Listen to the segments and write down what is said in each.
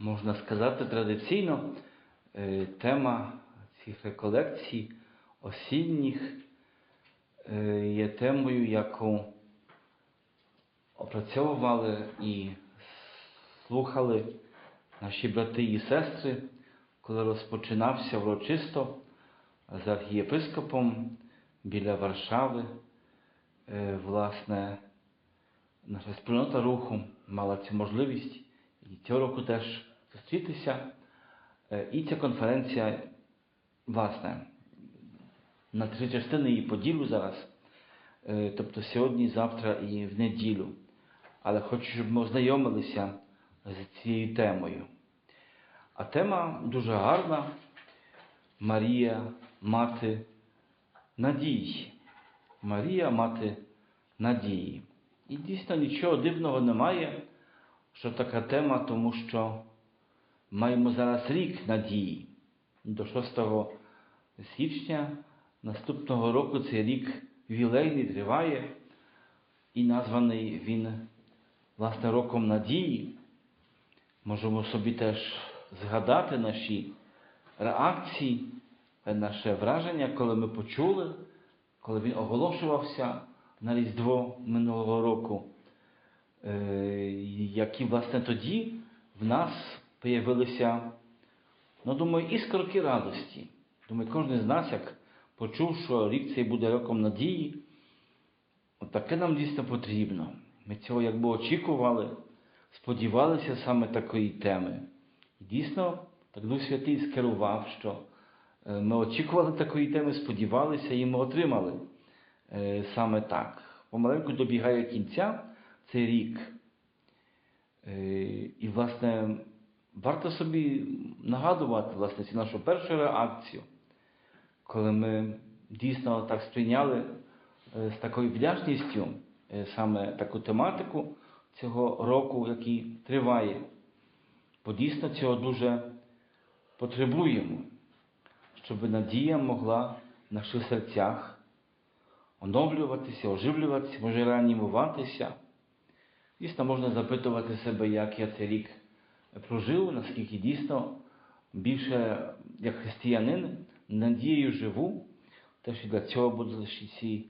можна сказати, традиційно е, тема цих реколекцій осінніх е, є темою, яку опрацьовували і слухали наші брати і сестри, коли розпочинався урочисто з архієпископом біля Варшави. Е, Власне, наша спільнота руху мала цю можливість і цього року теж зустрітися. Е, І ця конференція, власне, на три частини її поділю зараз, Е, тобто сьогодні, завтра і в неділю. Але хочу, щоб ми ознайомилися з цією темою. А тема дуже гарна. Марія, мати надії. Марія, мати надії. І дійсно нічого дивного немає, що така тема, тому що маємо зараз рік надії. До 6 січня наступного року цей рік ювілейний триває, і названий він, власне, роком надії. Можемо собі теж згадати наші реакції, наше враження, коли ми почули, коли він оголошувався на Різдво минулого року, е, які, власне, тоді в нас появилися, ну, думаю, іскорки радості. Думаю, кожен з нас, як почув, що рік цей буде роком надії, от таке нам дійсно потрібно. Ми цього якби очікували, сподівалися саме такої теми. І дійсно, так Дух Святий скерував, що е, ми очікували такої теми, сподівалися і ми отримали е, саме так. Помаленьку добігає кінця цей рік. Е, І, власне, варто собі нагадувати власне, цю нашу першу реакцію, коли ми дійсно так сприйняли е, з такою вдячністю е, саме таку тематику цього року, який триває. Бо дійсно цього дуже потребуємо, щоб надія могла в наших серцях оновлюватися, оживлюватися, може реанімуватися. Дійсно, можна запитувати себе, як я цей рік прожив, наскільки дійсно більше як християнин надією живу. Теж і для цього будуть ці,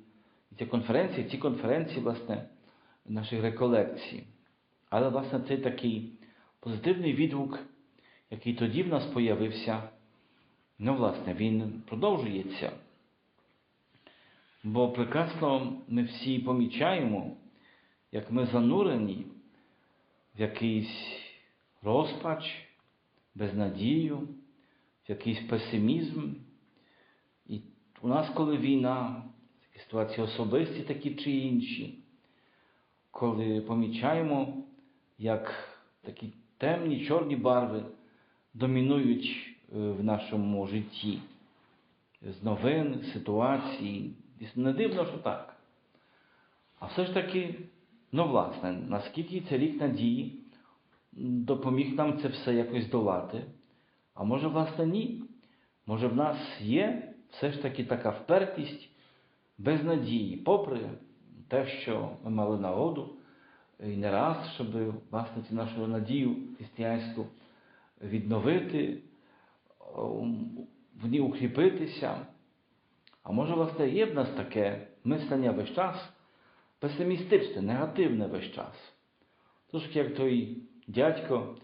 ці конференції, ці конференції, власне, наших реколекцій. Але, власне, це такий позитивний відгук, який тоді в нас появився, ну, власне, він продовжується. Бо прекрасно ми всі помічаємо, як ми занурені в якийсь розпач, безнадію, якийсь песимізм. І у нас, коли війна, такі ситуації особисті, такі чи інші, коли помічаємо, як такі темні, чорні барви домінують е, в нашому житті з новин, ситуацій. Дійсно, не дивно, що так. А все ж таки, ну, власне, наскільки цей рік надії допоміг нам це все якось долати? А може, власне, ні. Може, в нас є все ж таки така впертість без надії, попри те, що ми мали нагоду і не раз, щоб власне цю нашу надію християнську відновити, в ній укріпитися. А може, власне, є в нас таке мислення весь час, песимістичне, негативне весь час. Трошки як той дядько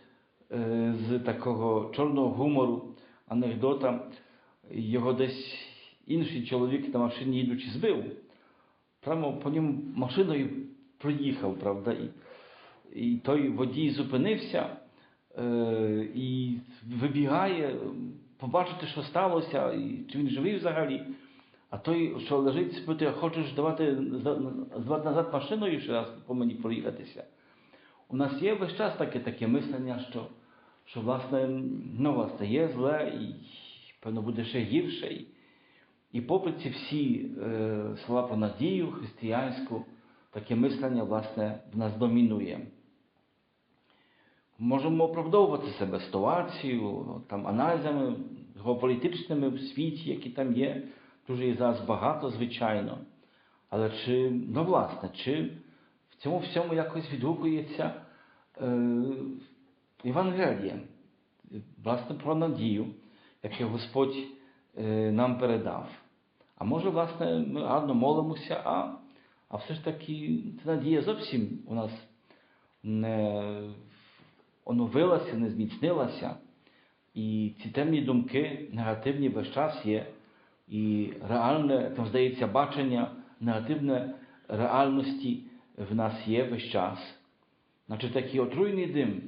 е, з такого чорного гумору, анекдота, його десь інший чоловік на машині їдучи збив. Прямо по ньому машиною проїхав, правда, і, і той водій зупинився е, і вибігає, побачити, що сталося, і чи він живий взагалі. А той, що лежить, спитує, хочеш давати назад машиною ще раз по мені проїхатися. У нас є весь час таке таке мислення, що, що власне, ну, власне, є зле, і певно буде ще гірше. І, попри ці всі е, слова про надію християнську, таке мислення, власне, в нас домінує. Можемо оправдовувати себе ситуацією, там, аналізами геополітичними в світі, які там є, дуже і зараз багато, звичайно. Але чи, ну власне, чи в цьому всьому якось відгукується е, Євангеліє, власне, про надію, яку Господь е, нам передав. А може, власне, ми гарно молимося, а, а все ж таки ця надія зовсім у нас не оновилася, не зміцнилася. І ці темні думки негативні весь час є. І реальне, там здається, бачення негативне реальності в нас є весь час. Значить, такий отруйний дим,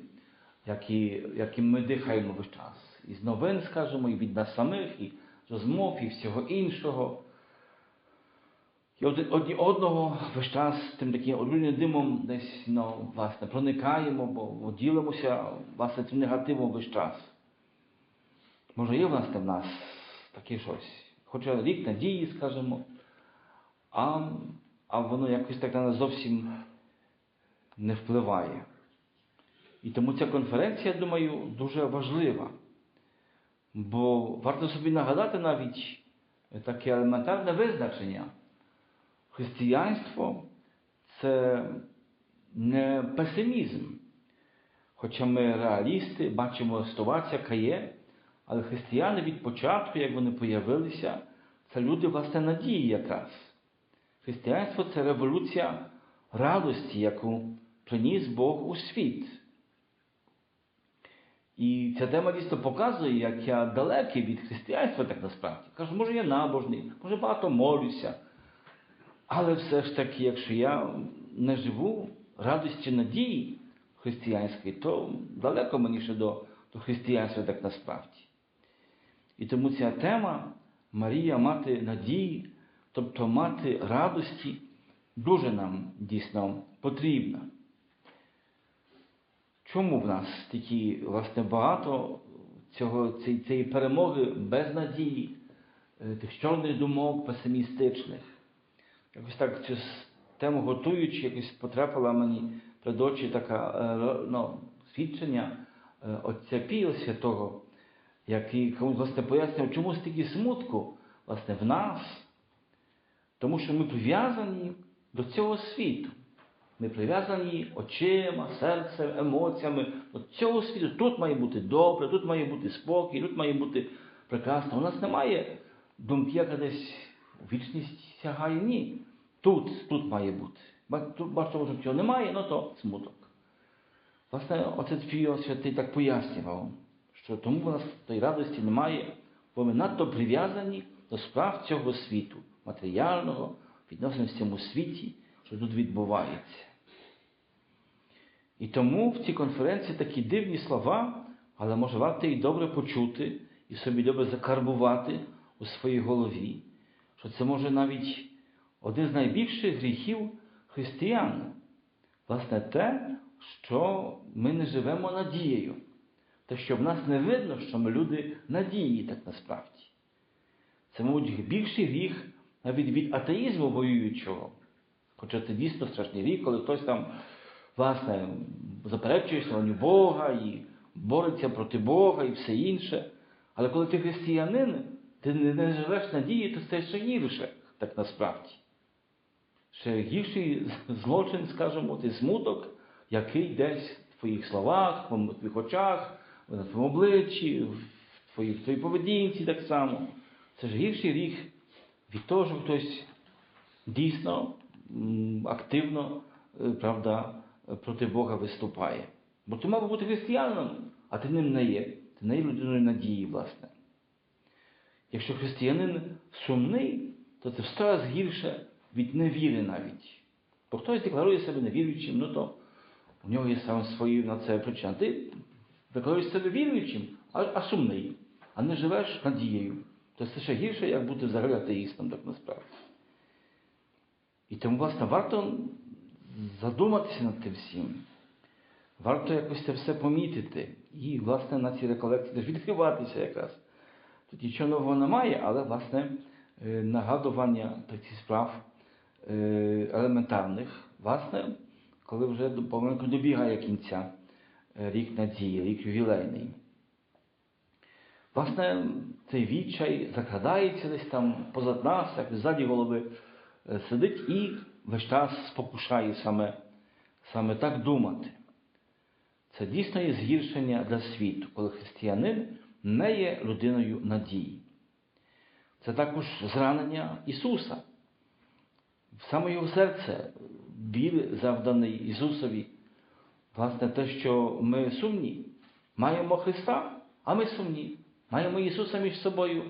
який, яким ми дихаємо весь час. Із новин, скажімо, і від нас самих, і з розмов, і всього іншого. І одні одного весь час тим таким отруйним димом десь ну, власне, проникаємо, бо, ділимося власне, цим негативом весь час. Може, є в нас там в нас таке щось. Хоча рік надії, скажімо, а, а воно якось так на нас зовсім не впливає. І тому ця конференція, я думаю, дуже важлива. Бо варто собі нагадати навіть таке елементарне визначення. Християнство це не песимізм. Хоча ми реалісти, бачимо ситуація, яка є, але християни від початку, як вони появилися, це люди власне надії якраз. Християнство це революція радості, яку приніс Бог у світ. І ця тема дійсно показує, як я далекий від християнства так насправді. Кажу, може я набожний, може багато молюся. Але все ж таки, якщо я не живу радості надії християнської, то далеко мені ще до, до християнства так насправді. І тому ця тема Марія мати надії, тобто мати радості, дуже нам дійсно потрібна. Чому в нас такі, власне, багато цього, цієї, перемоги без надії, е, тих чорних думок, песимістичних? Якось так цю тему готуючи, якось потрапила мені перед очі така е, ну, свідчення е, отця Пія Святого, який комусь власне пояснював, чому стільки смутку власне, в нас, тому що ми прив'язані до цього світу. Ми прив'язані очима, серцем, емоціями до цього світу. Тут має бути добре, тут має бути спокій, тут має бути прекрасно. У нас немає думки, яка десь вічність сягає. Ні. Тут, тут має бути. Тут бачимо, що цього немає, ну то смуток. Власне, отець Піо Святий так пояснював, що тому в нас тої радості немає, бо ми надто прив'язані до справ цього світу, матеріального, відносно в цьому світі, що тут відбувається. І тому в цій конференції такі дивні слова, але може варто їх добре почути і собі добре закарбувати у своїй голові, що це може навіть один з найбільших гріхів християн. Власне, те, що ми не живемо надією. Те, що в нас не видно, що ми люди надії так насправді. Це, мабуть, більший гріх навіть від атеїзму воюючого. Хоча це дійсно страшний гріх, коли хтось там, власне, заперечує існування Бога і бореться проти Бога і все інше. Але коли ти християнин, ти не живеш надії, то це ще гірше, так насправді. Ще гірший злочин, скажімо, це смуток, який десь в твоїх словах, в твоїх очах, на твоєму обличчі, в твоїй, в твоїй поведінці так само. Це ж гірший гріх від того, що хтось дійсно активно правда, проти Бога виступає. Бо ти мав бути християнином, а ти ним не є. Ти не є людиною надії, власне. Якщо християнин сумний, то це в сто раз гірше від невіри навіть. Бо хтось декларує себе невіруючим, ну то у нього є сам свої на це причина. Ти декларуєш себе віруючим, а, а сумний, а не живеш надією. То це ще гірше, як бути взагалі атеїстом, так насправді. І тому, власне, варто задуматися над тим всім. Варто якось це все помітити. І, власне, на цій реколекції теж відкриватися якраз. Тут нічого нового немає, але, власне, нагадування таких справ елементарних, власне, коли вже помилку добігає кінця рік надії, рік ювілейний. Власне, цей відчай закрадається десь там позад нас, як ззаді голови сидить і весь час спокушає саме, саме так думати. Це дійсно є згіршення для світу, коли християнин не є людиною надії. Це також зранення Ісуса. Саме його серце біль завданий Ісусові. Власне, те, що ми сумні. Маємо Христа, а ми сумні. Маємо Ісуса між собою,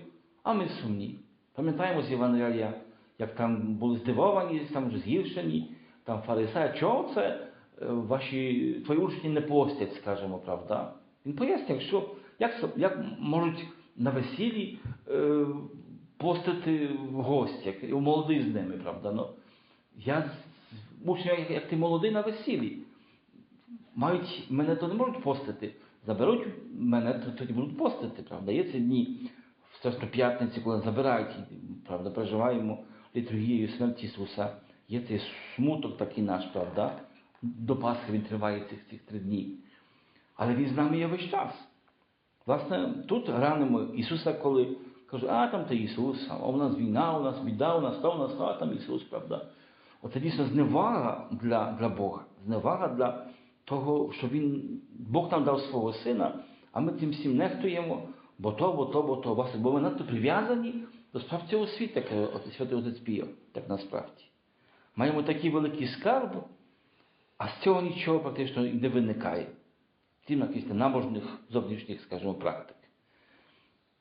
а ми сумні. Пам'ятаємо з Євангелія, як там були здивовані, там згіршені, там фарисеї, чого це е, ваші твої учні не постять, скажімо, правда? Він пояснює, що як, як можуть на весіллі е, постити гості, як молодий з ними, правда? Ну, я учня, як ти молодий на весіллі. Мають мене то не можуть постити. Заберуть мене, то тоді будуть постити, правда. Є ці дні в Страсну п'ятниці, коли забирають, правда, переживаємо літургією смерті Ісуса. Є цей смуток такий наш, правда. До Пасхи він триває цих, цих три дні. Але він з нами є весь час. Власне, тут ранимо Ісуса, коли каже, а там то Ісус, а у нас війна, у нас біда, у нас то, у нас то, а там Ісус, правда. Оце дійсно зневага для, для Бога, зневага для того, що Він, Бог нам дав свого сина, а ми цим всім нехтуємо, бо то, бо то, бо то. Бо ми надто прив'язані до справ цього світу, як святий Отець Піо, так насправді. Маємо такий великий скарб, а з цього нічого практично не виникає. Крім якихось набожних зовнішніх, скажімо, практик.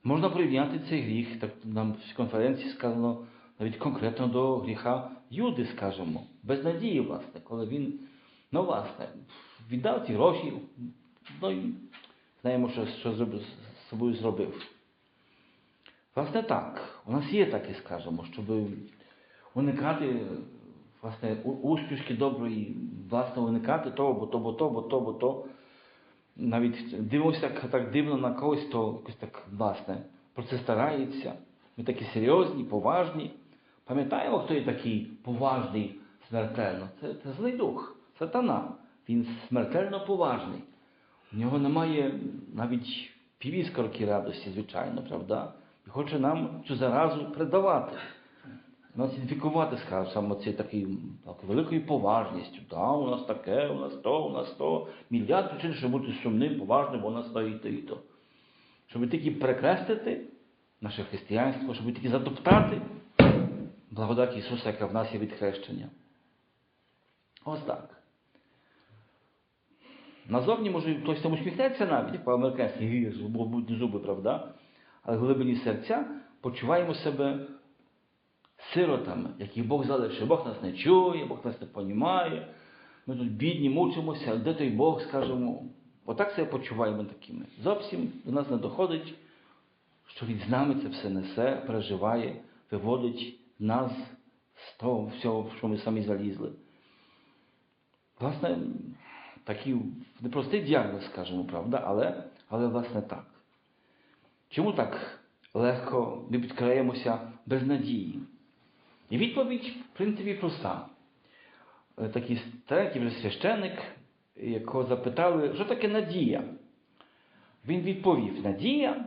Можна порівняти цей гріх, так нам в конференції сказано навіть конкретно до гріха Юди, скажімо, без надії, власне, коли він, ну, власне, віддав ці гроші, ну і знаємо, що, що зробив, з собою зробив. Власне так, у нас є таке, скажімо, щоб уникати власне, успішки доброї, власне, уникати того, бо то, бо то, бо то, бо то. Навіть дивимося так, дивно на когось, то якось так, власне, про це старається. Ми такі серйозні, поважні. Пам'ятаємо, хто є такий поважний смертельно? Це, це злий дух, сатана. Він смертельно поважний. У нього немає навіть півіскорки радості, звичайно, правда? І хоче нам цю заразу передавати. Нас ідентифікувати, скажімо, саме цією такою так, великою поважністю. Да, у нас таке, у нас то, у нас то. Мільярд причин, щоб бути сумним, поважним, у нас то і то, і то. Щоб тільки перекреслити наше християнство, щоб тільки затоптати благодать Ісуса, яка в нас є від хрещення. Ось так. Назовні, може, хтось там усміхнеться навіть, як по-американськи бо будуть зуби, правда? Але в глибині серця почуваємо себе сиротами, яких Бог залишив. Бог нас не чує, Бог нас не понімає. Ми тут бідні, мучимося, де той Бог, скажемо. Отак себе почуваємо такими. Зовсім до нас не доходить, що він з нами це все несе, переживає, виводить нас з того всього, що ми самі залізли. Власне, такий непростий діагноз, скажімо, правда, але, але власне так. Чому так легко ми підкраємося без надії? І відповідь, в принципі, проста. Такий старенький вже священник, якого запитали, що таке надія? Він відповів: надія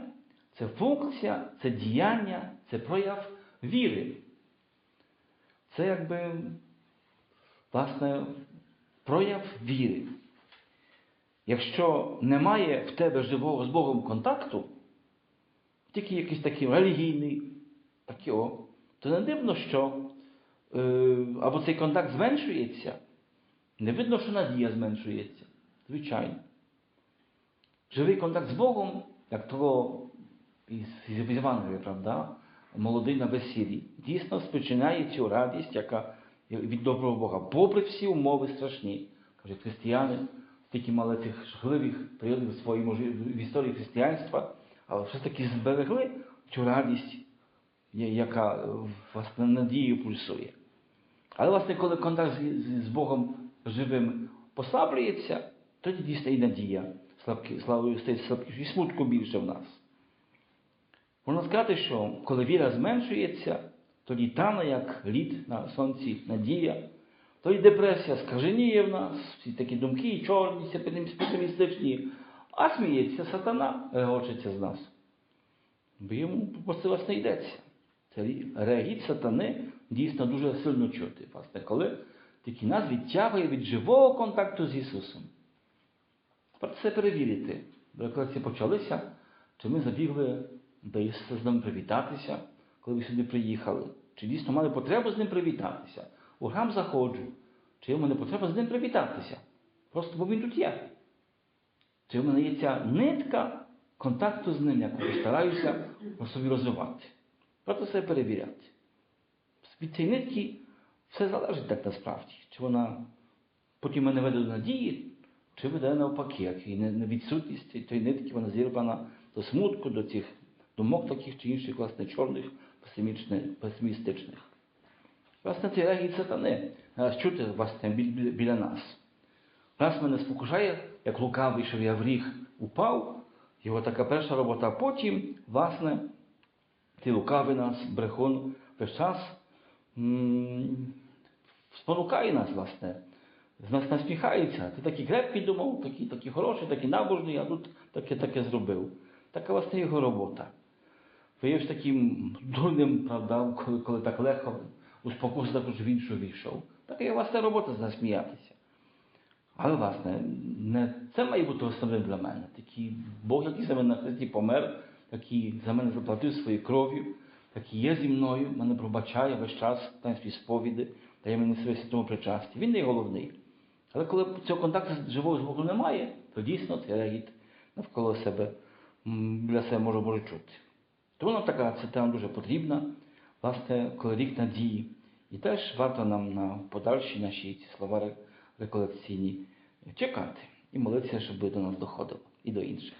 це функція, це діяння, це прояв віри. Це якби, власне, прояв віри. Якщо немає в тебе живого з Богом контакту, тільки якийсь такий релігійний, такий о, то не дивно, що е, або цей контакт зменшується, не видно, що надія зменшується. Звичайно. Живий контакт з Богом, як того із, Євангелія, правда, молодий на весіллі, дійсно спричиняє цю радість, яка від доброго Бога, попри всі умови страшні. Кажуть, християни тільки мали цих жахливих періодів в жи- в історії християнства, але все таки зберегли цю радість, яка е, власне надією пульсує. Але, власне, коли контакт з, Богом живим послаблюється, тоді дійсно і надія стає слабкіше, і смутку більше в нас. Можна сказати, що коли віра зменшується, тоді тане, як лід на сонці надія, тоді депресія скаженіє в нас, всі такі думки чорні, песимістичні, а сміється сатана, регочеться з нас. Бо йому просто власне йдеться. Це регіт сатани дійсно дуже сильно чути, власне, коли тільки нас відтягує від живого контакту з Ісусом. Варто це перевірити. Бо реколекції почалися, чи ми забігли до Ісуса з ним привітатися, коли ви сюди приїхали. Чи дійсно мали потребу з ним привітатися? У храм заходжу. Чи в мене потреба з ним привітатися? Просто бо він тут є. Чи в мене є ця нитка контакту з ним, яку я стараюся у собі розвивати? Варто себе перевіряти. Від цієї нитки все залежить так насправді. Чи вона потім мене веде до надії, чи веде навпаки, як і не- не відсутність тієї нитки, вона зірвана до смутку, до цих думок таких чи інших, власне, чорних, песимістичних. Власне, цей регіт сатани. Зараз чути власне біль- біля, нас. Раз мене спокушає, як лукавий, що я в ріг упав, його така перша робота, а потім, власне, ти лукавий нас, брехун, весь час спонукає нас, власне, з нас насміхається. Ти такий крепкий думав, такий, такий хороший, такий набожний, а тут таке таке зробив. Така власне його робота. Виявився таким дурним, правда, коли, коли так легко у спокусу також в іншу війшов. Така є власне робота засміятися. Але, власне, не це має бути основним для мене. Такий Бог, який за мене на Христі помер, який за мене заплатив своєю кров'ю, який є зі мною, мене пробачає весь час в таїнстві сповіди, дає мені своє святому причасті. Він не головний. Але коли цього контакту з живого з Богом немає, то дійсно цей регіт навколо себе біля себе може чути. Тому нам така цитата дуже потрібна, власне, коли рік надії. І теж варто нам на подальші наші ці слова реколекційні чекати і молитися, щоб до нас доходило і до інших.